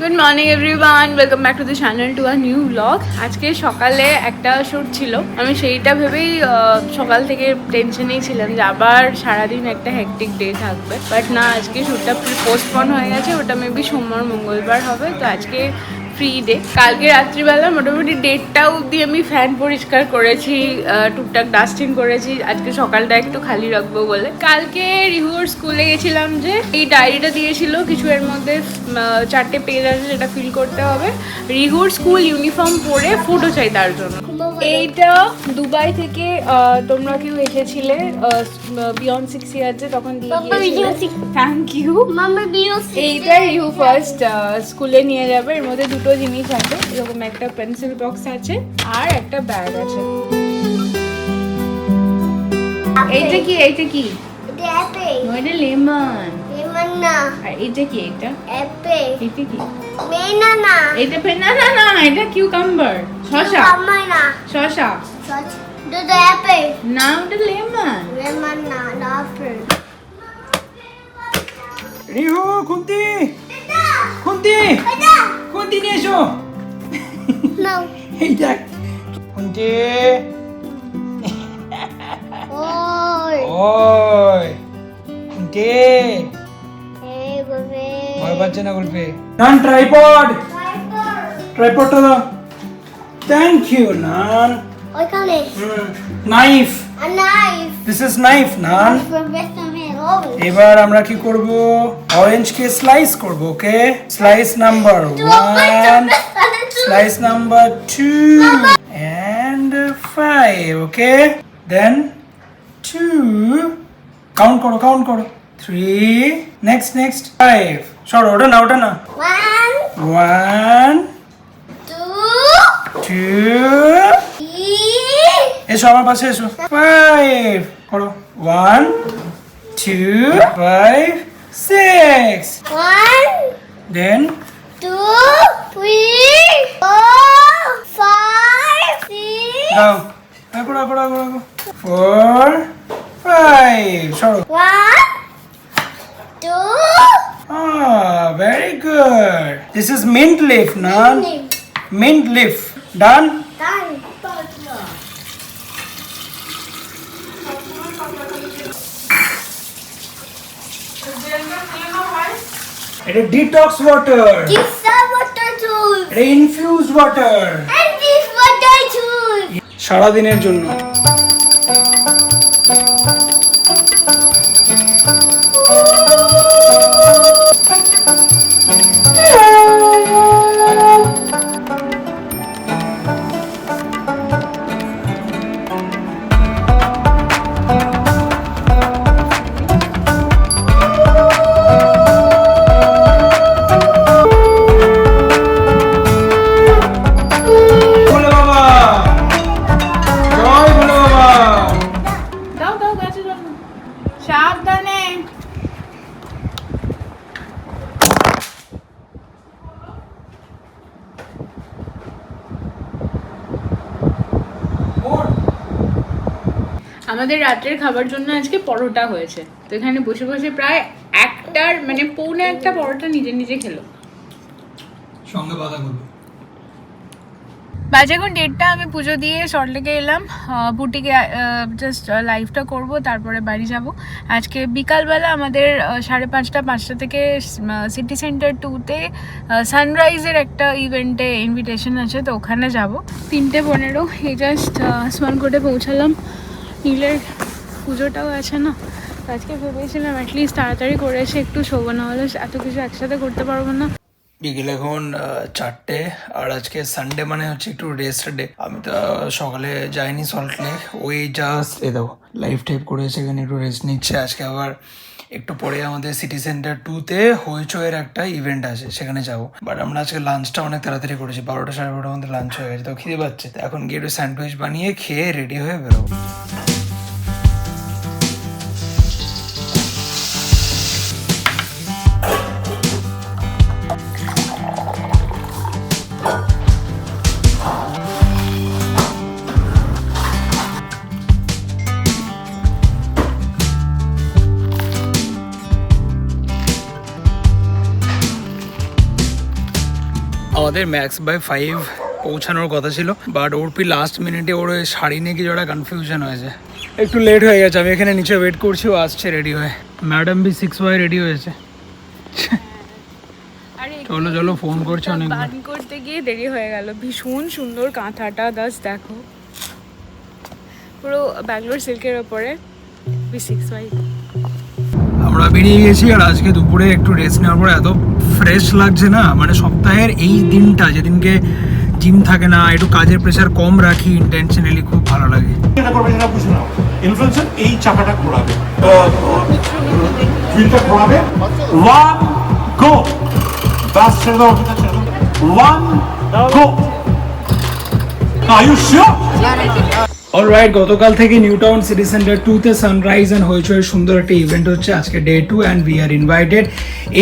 Good morning everyone welcome back to the channel to a new blog আজকে সকালে একটা shoot ছিল। আমি সেইটা ভেবেই সকাল থেকে টেনশনেই ছিলাম যে আবার সারাদিন একটা হেকটিক ডে থাকবে। বাট না, আজকে শ্যুটটা পোস্টপন হয়ে গেছে। ওটা মেবি সোমবার, মঙ্গলবার হবে। তো আজকে ফ্রি ডে কালকে রাত্রিবেলা মোটামুটি দেড়টা অবধি আমি ফ্যান পরিষ্কার করেছি টুকটাক ডাস্টিং করেছি। আজকে সকালটা একটু খালি রাখব বলে। কালকে রিহুর স্কুলে গেছিলাম যে এই ডায়েরিটা দিয়েছিল কিছু এর মধ্যে চারটে পেজ আছে যেটা ফিল করতে হবে। রিহুর স্কুল ইউনিফর্ম পরে ফটো চাই তার জন্য। এইটা দুবাই থেকে তোমরা কেউ এসেছিলে বিয়ন্ড সিক্স ইয়ার্সে তখন থ্যাংক ইউ এইটা ইউ ফার্স্ট স্কুলে নিয়ে যাবে। এর মধ্যে দুটো জিনিস আছে। এরকম একটা পেন্সিল বক্স আছে আর একটা ব্যাগ আছে। এইটা কি? এইটা কি? অ্যাপে লেমন লেমন না। আর এইটা কি এটা কি? না এইটা না না না এটা কিউকাম্বার শসা আমার না। শসা সচ দুটো অ্যাপে না ওটা লেমন লেমন না না অ্যাপেল রিহু খুন্তি। খুন্তি। খুন্তি নিয়ে এসো না এই দেখ খুন্তি ওই ওই বাবা ভয় পাচ্ছে না গল্পে নান ট্রাইপড ট্রাইপডটা দাও থ্যাংক ইউ নান ওইখানে knife a knife. This is knife নান এবার আমরা কি করব? অরেঞ্জ কে স্লাইস করব okay slice number 1 slice number 2 and 5 okay then 2 count করো কাউন্ট করো। 3 নেক্সট নেক্সট 5 সরো ওটা না ওটা না। 1 1 2 2 আমার পাশে এসো। 5 করো। 1 two, five, six. One, then two, three, four, five, six. Go. Go, go, go, go, go. Four, five. Sorry. One, two. Ah, very good. This is mint leaf, no? Mint leaf. Mint leaf. Done? এটা water tools. এটা infused water. And this water tools. সারা দিনের জন্য আমাদের রাতের খাবার জন্য আজকে পরোটা হয়েছে। তো এখানে বসে বসে প্রায় একটার মানে পৌনে একটা পরোটা নিজে নিজে খেলো। সঙ্গে বাজে এখন ডেটটা আমি পুজো দিয়ে সল্টলেকে এলাম। বুটিকে জাস্ট লাইভটা করব তারপরে বাড়ি যাব। আজকে বিকালবেলা আমাদের সাড়ে পাঁচটা পাঁচটা থেকে সিটি সেন্টার টুতে সানরাইজের একটা ইভেন্টে ইনভিটেশন আছে তো ওখানে যাব। তিনটে পনেরো এই জাস্ট আসমানকোটে পৌঁছালাম। নীলের পুজোটাও আছে না? আজকে ভেবেছিলাম অ্যাটলিস্ট তাড়াতাড়ি করে এসে একটু শোবো, না হলে এত কিছু একসাথে করতে পারব না। বিকেল এখন চারটে, আর আজকে সানডে মানে হচ্ছে একটু রেস্ট ডে আমি তো সকালে যাইনি সল্ট লেক ওই জাস্ট এ দেবো লাইফ টাইপ করে সেখানে একটু রেস্ট নিচ্ছে। আজকে আবার একটু পরে আমাদের সিটি সেন্টার টুতে হইচয়ের একটা ইভেন্ট আছে, সেখানে যাব। বাট আমরা আজকে লাঞ্চটা অনেক তাড়াতাড়ি করেছি, বারোটা সাড়ে বারোটার মধ্যে লাঞ্চ হয়ে গেছে, তো খিদে পাচ্ছে। এখন গিয়ে একটু স্যান্ডউইচ বানিয়ে খেয়ে রেডি হয়ে বেরোবো। আমাদের ম্যাক্স বাই ফাইভ পৌঁছানোর কথা ছিল বাট ওরপি লাস্ট মিনিটে ওর ওই শাড়ি নিয়ে কিছু একটা কনফিউশন হয়েছে। একটু লেট হয়ে গেছে আমি এখানে নিচে ওয়েট করছি ও আসছে রেডি হয়ে। Madam B six Y ready হয়েছে। চলো চলো ফোন করছে অনেক করতে গিয়ে দেরি হয়ে গেল। ভীষণ সুন্দর কাঁথাটা দাস দেখো। পুরো ব্যাঙ্গালোর সিল্কের ওপরে বি সিক্স ওয়াই আমরা বেরিয়ে গেছি আর আজকে দুপুরে একটু রেস্ট নেওয়ার পর এত ফ্রেশ লাগছে না? মানে সপ্তাহের এই দিনটা যেদিনকে জিম থাকে না একটু কাজের প্রেশার কম রাখি ইন্টেনশনালি খুব ভালো লাগে। এটা করবে সেটা বুঝে নাও। ইনফ্লুয়েন্সার এই চাকাটা ঘোরাবে। ঘোরাবে। ওয়ান গো বাস ছেড়ে দাও Arpita one go are you sure alright গতকাল থেকে নিউ টাউন সিটি সেন্টার টুতে সানরাইজ অ্যান্ড হইচয়ের সুন্দর একটা ইভেন্ট হচ্ছে আজকে day two and we are invited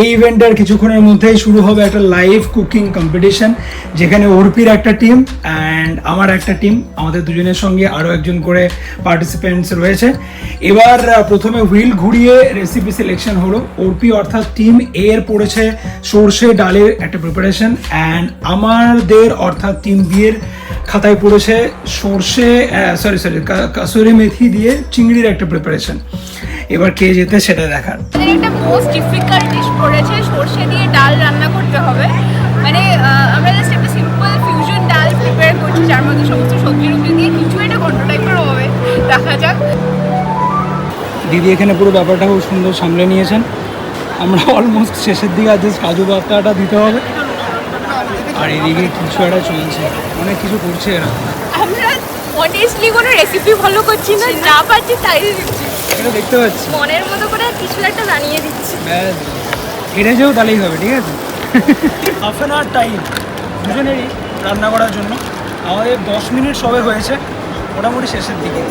এই ইভেন্টের কিছুক্ষণের মধ্যেই শুরু হবে একটা লাইভ কুকিং কম্পিটিশন যেখানে অর্পির একটা টিম অ্যান্ড আমার একটা টিম আমাদের দুজনের সঙ্গে আরও একজন করে পার্টিসিপেন্টস রয়েছে। এবার প্রথমে হুইল ঘুরিয়ে রেসিপি সিলেকশন হলো। অর্পি অর্থাৎ টিম এর পড়েছে সর্ষে ডালের একটা প্রিপারেশন অ্যান্ড আমাদের অর্থাৎ টিম বিয়ের খাতায় পড়েছে সর্ষে সরি সরি কাসুরি মেথি দিয়ে চিংড়ির একটা প্রিপারেশন এবার কে যেতে সেটা দেখার। আমাদের একটা মোস্ট ডিফিকাল্ট ডিশ পড়েছে সর্ষে দিয়ে ডাল রান্না করতে হবে। মানে আমরা জাস্ট একটা সিম্পল ফিউশন ডাল প্রিপেয়ার করছি যার মধ্যে সমস্ত সবজি টবজি দিয়ে কিছু একটা ঘন্ট টাইপের হবে। দেখা যাক। দিদি এখানে পুরো ব্যাপারটা খুব সুন্দর সামলে নিয়েছেন। আমরা অলমোস্ট শেষের দিকে আজ কাজু বার্তাটা দিতে হবে। আর এদিকে কিছু একটা চলছে। অনেক কিছু করছে এরা আমরা অনেস্টলি কোনো রেসিপি ফলো করছি না যা পাচ্ছি তাই দিচ্ছি এটা দেখতে পাচ্ছি। মনের মতো করে কিছু একটা বানিয়ে দিচ্ছি। ব্যাস। হেরে যেও তাহলেই হবে ঠিক আছে? হাফ অ্যান আওয়ার টাইম দুজনেরই রান্না করার জন্য। আমাদের দশ মিনিট সবে হয়েছে মোটামুটি শেষের দিকে।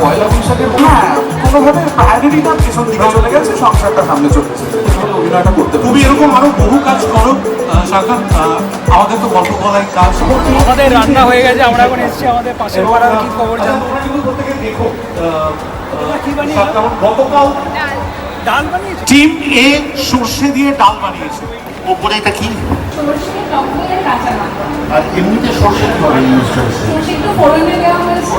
পয়লা বৈশাখে হ্যাঁ। কোনোভাবে প্রায়োরিটিটা পেছন দিকে চলে গেছে সংসারটা সামনে চলেছে। অভিনয়টা করতে তুমি এরকম আরও বহু কাজ করো আহ, আমাদের তো গল্প বলাই কাজ। আমাদের রান্না হয়ে গেছে আমরা এখন এসেছি আমাদের পাশের পাড়ার কি খবর জানব কিন্তু প্রত্যেকে দেখো কি গতকাল ডাল বানিয়েছো? টিম এ সর্ষে দিয়ে ডাল বানিয়েছে। ওপরে এটা কি? সর্ষে টক দিয়ে কাঁচা লঙ্কা আর এমনিতে সর্ষে কীভাবে ইউজ করেছে সর্ষে একটু ফোড়নে দেওয়া হয়েছে।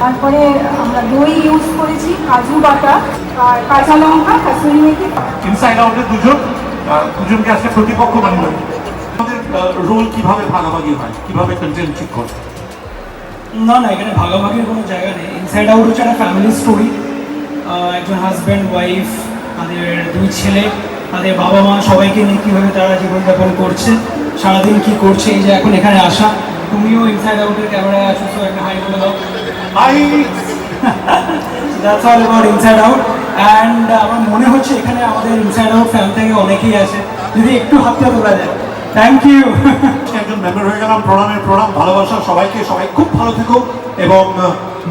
তারপরে আমরা দই ইউজ করেছি কাজু বাটা আর কাঁচা লঙ্কা কাসুরি মেথি। ইনসাইড আউটের দুজন দুজনকে আজকে প্রতিপক্ষ বানিয়ে আমাদের রোল কীভাবে ভাগাভাগি হয়? কীভাবে কন্টেন্ট ঠিক করে না না এখানে ভাগাভাগির কোনো জায়গা নেই। ইনসাইড আউট হচ্ছে একটা ফ্যামিলি স্টোরি একজন হাজব্যান্ড ওয়াইফ তাদের দুই ছেলে তাদের বাবা মা সবাইকে নিয়ে কীভাবে তারা জীবনযাপন করছে। সারাদিন কি করছে? এই যে এখন এখানে আসা। তুমিও ইনসাইড আউটের ক্যামেরায় আছো তো একটা হাই বলে দাও। I that's all about Inside Out and আমার মনে হচ্ছে এখানে আমাদের ইনসাইড আউট ফ্যান থেকে অনেকেই আছে। যদি একটু হাতটা তোলা যায়। থ্যাংক ইউ একজন মেম্বার হয়ে গেলাম, প্রণামের প্রণাম, ভালোবাসা সবাইকে। সবাই খুব ভালো থেকো এবং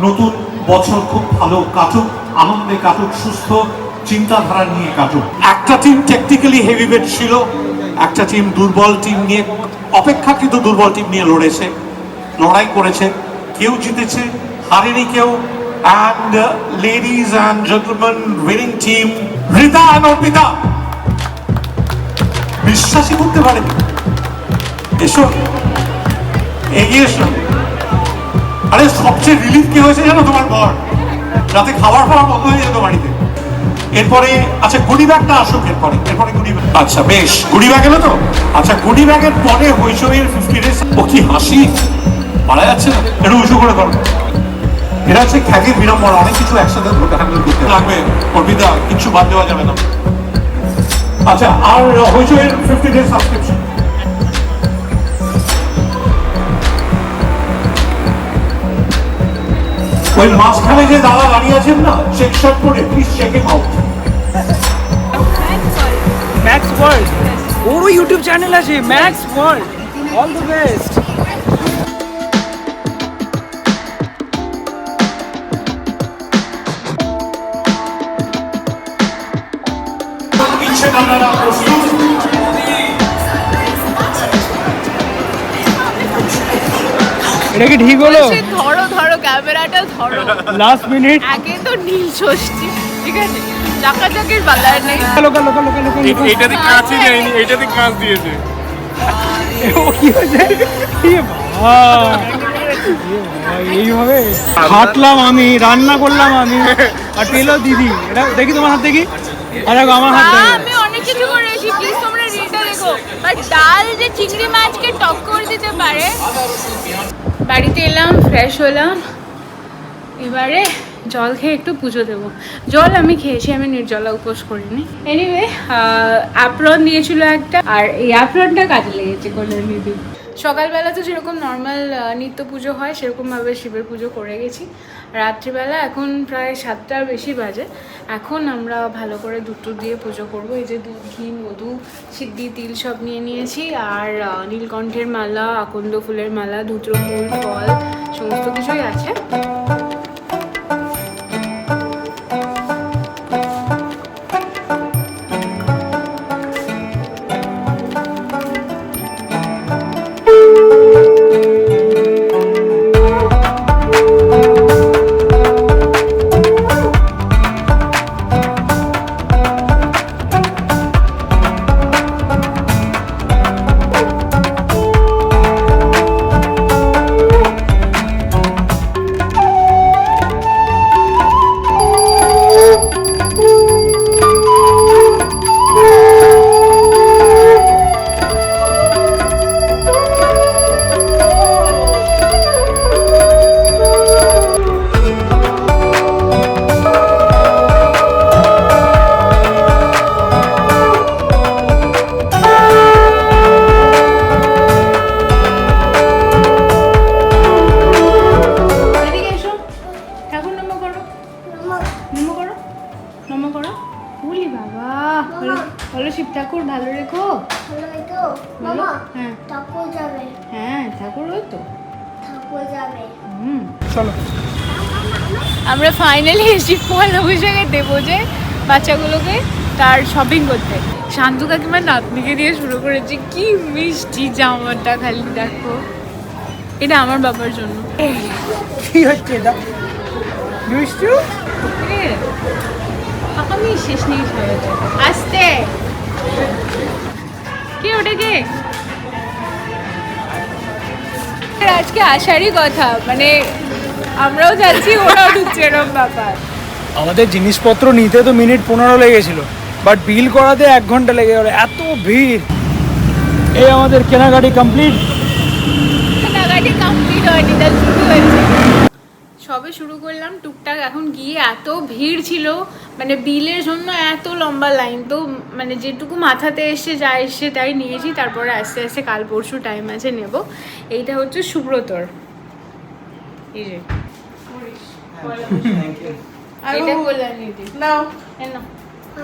নতুন বছর খুব ভালো কাটুক, আনন্দে কাটুক, সুস্থ চিন্তাধারা নিয়ে কাটুক। একটা টিম টেকনিক্যালি হেভিওয়েট ছিল একটা টিম দুর্বল টিম নিয়ে, অপেক্ষাকৃত দুর্বল টিম নিয়ে লড়েছে, লড়াই করেছে, কেউ জিতেছে, হারেনি কেউ and ladies and gentleman winning team Rita and Arpita. বিশ্বাসই করতে পারেনি। এসো, এগিয়ে এসো। আরে, সবচেয়ে রিলিফ কি হয়েছে জানো তোমার বর? রাতে খাবার খাওয়া বন্ধ হয়ে যেত বাড়িতে। এরপরে আচ্ছা গুডি ব্যাগটা আসুক এরপরে। এরপরে গুডি ব্যাগ আচ্ছা বেশ। গুডি ব্যাগ এলো তো? আচ্ছা গুডি ব্যাগের পরে ফিফটি ও কি হাসি? মারা যাচ্ছে না? একটু উঁচু করে করো এটা হচ্ছে অনেক কিছু একসাথে হ্যান্ডেল করতে লাগবে অর্পিতা কিছু বাদ দেওয়া যাবে না। আচ্ছা আর ফিফটি ডেজ সাবস্ক্রিপশন ওই মাঝখানে যে দাদা দাঁড়িয়ে আছেন না চেক শার্ট করে please check out Max World ওরও ইউটিউব চ্যানেল আছে Max World all the best প্রস্তুত এটা কি ঠিক হলো? ধরো ধরো ক্যামেরাটা ধরো। লাস্ট মিনিট আগে তো নীল ষষ্ঠী ঠিক আছে? চাকাচাকির বাজার নেই। লোকা লোকা লোকা লোকা এইটাতে কাঁচই দেয়নি এইটাতে কাঁচ দিয়েছে। কি হয়েছে? এইভাবে হাঁটলাম আমি রান্না করলাম আমি। আর পেল দিদি। এটা দেখি তোমার হাত দেখি? আর দেখো আমার হাত আমি অনেক কিছু করেছি প্লিজ তোমরা রিলটা দেখো। বাট ডাল যে চিংড়ি মাছকে টক্কর দিতে পারে। বাড়িতে এলাম ফ্রেশ হলাম। এবারে জল খেয়ে একটু পুজো দেবো। জল আমি খেয়েছি, আমি নির্জলা উপোস করিনি। এনিওয়ে অ্যাপ্রন দিয়েছিল একটা, আর এই অ্যাপ্রনটা কাজে লেগেছে কল্যাণ দিদি সকালবেলা তো যেরকম নর্মাল নিত্য পুজো হয়, সেরকমভাবে শিবের পুজো করে গেছি। রাত্রিবেলা এখন প্রায় সাতটার বেশি বাজে। এখন আমরা ভালো করে দুটো দিয়ে পুজো করব। এই যে দুধ, ঘি, মধু, সিদ্ধি, তিল সব নিয়ে নিয়েছি, আর নীলকণ্ঠের মালা, আকন্দ ফুলের মালা, ধুত্র ফুল, ফল, সমস্ত কিছুই আছে। চলো। আমরা ফাইনালি এসেছি পয়লা বৈশাখে দেবো যে বাচ্চাগুলোকে তার শপিং করতে। শান্তু কাকিমার নাতনিকে দিয়ে শুরু করেছি কি মিষ্টি জামাটা খালি দেখো। এটা আমার বাবার জন্য। কি হচ্ছে এটা? দুষ্টু আমি শেষ নেই আসতে। কে ওটা কে? আজকে আসারই কথা মানে আমরাও যাচ্ছি ওরাও ঢুকছে এরকম ব্যাপার। আমাদের জিনিসপত্র নিতে তো মিনিট পনেরো লেগেছিল বাট বিল করাতে এক ঘণ্টা লেগে গেল এত ভিড়। এই আমাদের কেনাকাটি কমপ্লিট কেনাকাটি কমপ্লিট হয়নি তা শুরু হয়েছে। সবে শুরু করলাম টুকটাক এখন গিয়ে এত ভিড় ছিল মানে বিলের জন্য এত লম্বা লাইন তো মানে যেটুকু মাথাতে এসে যা এসে তাই নিয়েছি তারপরে আস্তে আস্তে কাল পরশু টাইম আছে নেব। এইটা হচ্ছে সুব্রতর। এই যে। এটা কল্যাণীদি নাও।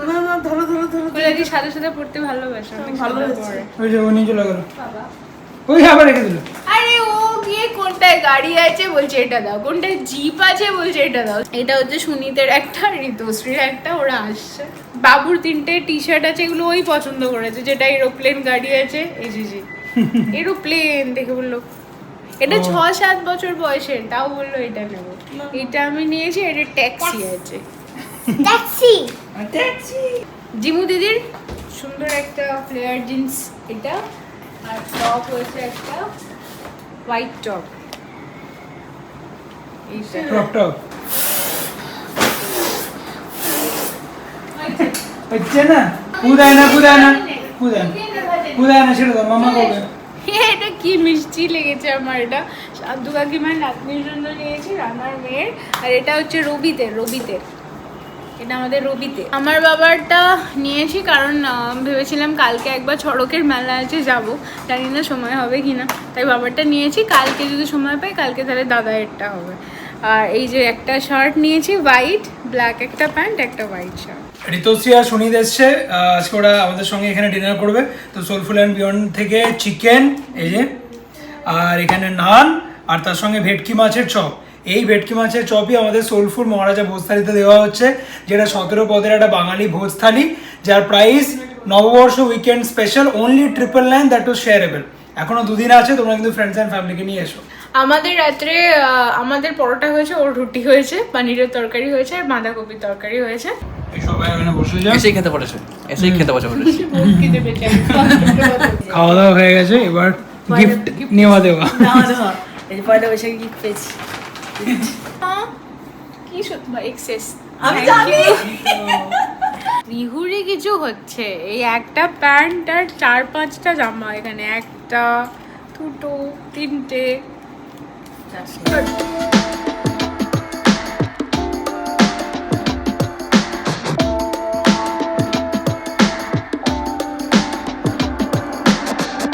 না না ধরো ধরো ধরো কল্যাণী সাথে সাথে পড়তে ভালোবাসে ভালো সুন্দর ওই যে ও চলে গেল। ওই আবার রেখে দিল। আরে ও গিয়ে কোনটায় গাড়ি আছে বলছে এটা দাও কোনটায় জিপ আছে বলছে এটা দাও। এটা হচ্ছে সুনীতের একটা ঋতুশ্রীর একটা ওরা আসছে। বাবুর তিনটে টি শার্ট আছে এগুলো ওই পছন্দ করেছে যেটা এরোপ্লেন গাড়ি আছে। এই এরোপ্লেন দেখে বলল। এটা ছ সাত বছর বয়সের তাও বলল এটা নেব। এটা আমি নিয়েছি এটা ট্যাক্সি আছে। ট্যাক্সি? জিমু দিদির সুন্দর একটা ফ্লেয়ার জিন্স এটা আর টপ হয়েছে একটা হোয়াইট টপ। Top top. হচ্ছে না? কুদায় না কুদায় না। কুদায় না। ছেড়ে দাও মামা কবে এটা কি মিষ্টি লেগেছে আমার এটা শান্তু কাকিমার নাতনির জন্য নিয়েছি রানার মেয়ের, আর এটা হচ্ছে রবিতের রবিতের। এটা আমাদের রবিতে। আমার বাবারটা নিয়েছি কারণ ভেবেছিলাম কালকে একবার ছড়কের মেলা আছে, যাব। জানি না সময় হবে কি না তাই বাবারটা নিয়েছি, কালকে যদি সময় পাই, কালকে তাহলে দাদা দাদায়েরটা হবে। আর এই যে একটা শার্ট নিয়েছি হোয়াইট ব্ল্যাক একটা প্যান্ট একটা হোয়াইট শার্ট ঋতুশ্রী আর সুনীত এসছে আজকে ওরা আমাদের সঙ্গে এখানে ডিনার করবে। তো সোলফুল অ্যান্ড বিয়ন্ড থেকে চিকেন এই যে, আর এখানে নান, আর তার সঙ্গে ভেটকি মাছের চপ। এই ভেটকি মাছের চপই আমাদের সোলফুল মহারাজা ভোজথালিতে দেওয়া হচ্ছে, যেটা সতেরো পদের একটা বাঙালি ভোজ থালি যার price Nababarsha weekend special only triple nine that was shareable এখনও দুদিন আছে, তোমরা কিন্তু ফ্রেন্ডস অ্যান্ড ফ্যামিলিকে নিয়ে এসো। আমাদের রাত্রে আমাদের পরোটা হয়েছে ওর রুটি হয়েছে পানিরের তরকারি হয়েছে আর বাঁধাকপির তরকারি হয়েছে। এসেই খেতে পড়েছে এসেই খেতে বসে পড়েছে খাওয়া দাওয়া হয়ে গেছে এবার গিফট নেওয়া দেওয়া। পয়লা বৈশাখে গিফট পেয়েছি। কি সত্যি এক্সেস আমি জানি। বিহুরে কিছু হচ্ছে এই একটা প্যান্ট আর চার পাঁচটা জামা এখানে একটা দুটো তিনটে। 哎。